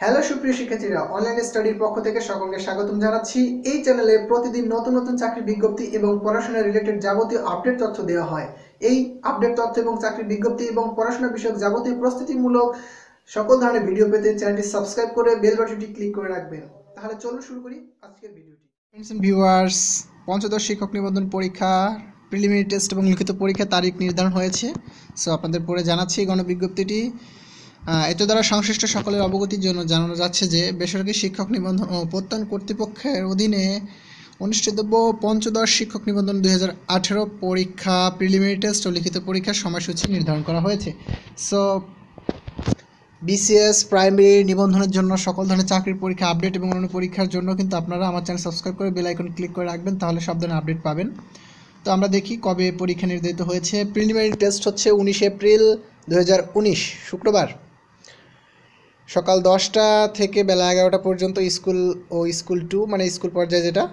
Hello সুপ্রিয় শিক্ষার্থীরা online স্টাডির পক্ষ থেকে সকলকে স্বাগতম জানাচ্ছি। এই চ্যানেলে প্রতিদিন নতুন নতুন চাকরির বিজ্ঞপ্তি এবং পড়াশোনা রিলেটেড যাবতীয় আপডেট তথ্য দেওয়া হয়। এই আপডেট তথ্য এবং চাকরির বিজ্ঞপ্তি এবং পড়াশোনা বিষয়ক যাবতীয় প্রস্তুতিমূলক সকল ধরনের ভিডিও পেতে চ্যানেলটি সাবস্ক্রাইব করে বেল বাটনটি ক্লিক করে রাখবেন। তাহলে চলুন শুরু করি আজকের ভিডিওটি ফ্রেন্ডস ভিউয়ার্স পঞ্চদশ শিক্ষক নিবন্ধন পরীক্ষা প্রিলিমিনারি টেস্ট এবং লিখিত পরীক্ষা তারিখ নির্ধারণ হয়েছে। সো আপনাদের পরে জানাচ্ছি গণবিজ্ঞপ্তিটি। এত দ্বারা সংশ্লিষ্ট সকলের অবগতির জন্য জানানো যাচ্ছে যে, বেসরকারি শিক্ষক নিবন্ধন ও প্রত্যয়ন কর্তৃপক্ষের অধীনে অনুষ্ঠিতব্য পঞ্চদশ শিক্ষক নিবন্ধন দুই হাজার আঠেরো পরীক্ষা প্রিলিমিনারি টেস্ট ও লিখিত পরীক্ষার সময়সূচি নির্ধারণ করা হয়েছে। সো বিসিএস প্রাইমারি নিবন্ধনের জন্য সকল ধরনের চাকরির পরীক্ষা আপডেট এবং অন্যান্য পরীক্ষার জন্য কিন্তু আপনারা আমার চ্যানেল সাবস্ক্রাইব করে বেল আইকন ক্লিক করে রাখবেন, তাহলে সব ধরনের আপডেট পাবেন। তো আমরা দেখি কবে পরীক্ষা নির্ধারিত হয়েছে। প্রিলিমিনারি টেস্ট হচ্ছে উনিশে এপ্রিল দু হাজার উনিশ, শুক্রবার। সকাল দশটা থেকে বেলা এগারোটা পর্যন্ত স্কুল ও স্কুল টু মানে স্কুল পর্যায়ে যেটা।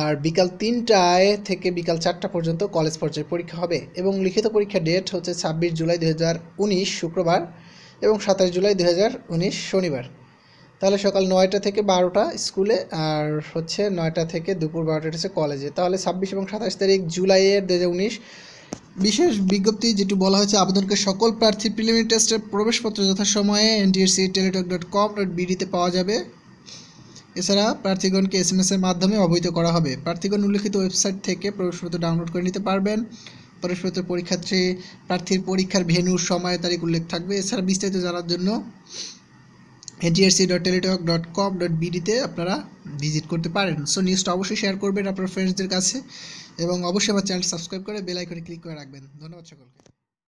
আর বিকাল তিনটায় থেকে বিকাল চারটা পর্যন্ত কলেজ পর্যায়ে পরীক্ষা হবে এবং লিখিত পরীক্ষা ডেট হচ্ছে ছাব্বিশ জুলাই দু হাজার উনিশ শুক্রবার এবং সাতাশ জুলাই দু হাজার উনিশ শনিবার। তাহলে সকাল নয়টা থেকে বারোটা স্কুলে আর হচ্ছে নয়টা থেকে দুপুর বারোটা হচ্ছে কলেজে। তাহলে ছাব্বিশ এবং সাতাশ তারিখ জুলাইয়ের দু হাজার উনিশ বিশেষ বিজ্ঞপ্তি যেটি বলা হয়েছে, আবেদনকে সকল প্রার্থী প্রিলিমিনারি টেস্টের প্রবেশপত্র যথাসময়ে NTSC Teletalk dot com dot বিডিতে পাওয়া যাবে। এছাড়া প্রার্থীগণকে এস এম এর মাধ্যমে অবহিত করা হবে। প্রার্থীগণ উল্লেখিত ওয়েবসাইট থেকে প্রবেশপত্র ডাউনলোড করে নিতে পারবেন। প্রবেশপত্র পরীক্ষার্থী প্রার্থীর পরীক্ষার ভেন্যু সময় তারিখ উল্লেখ থাকবে। এছাড়া বিস্তারিত জানার জন্য NTRC dot Teletalk dot com dot বিডিতে আপনারা ভিজিট করতে পারেন। সো নিউজটা অবশ্যই শেয়ার করবেন আপনার ফ্রেন্ডসদের কাছে এবং অবশ্যই আমার চ্যানেল সাবস্ক্রাইব করে বেল আইকনে ক্লিক করে রাখবেন। ধন্যবাদ সকলকে।